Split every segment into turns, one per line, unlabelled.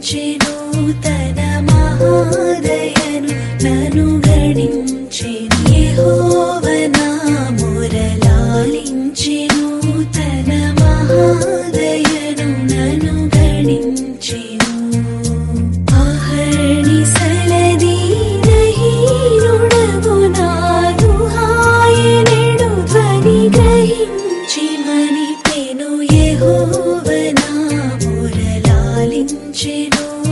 记录在那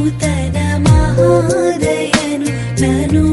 నూతన మహోదయను నను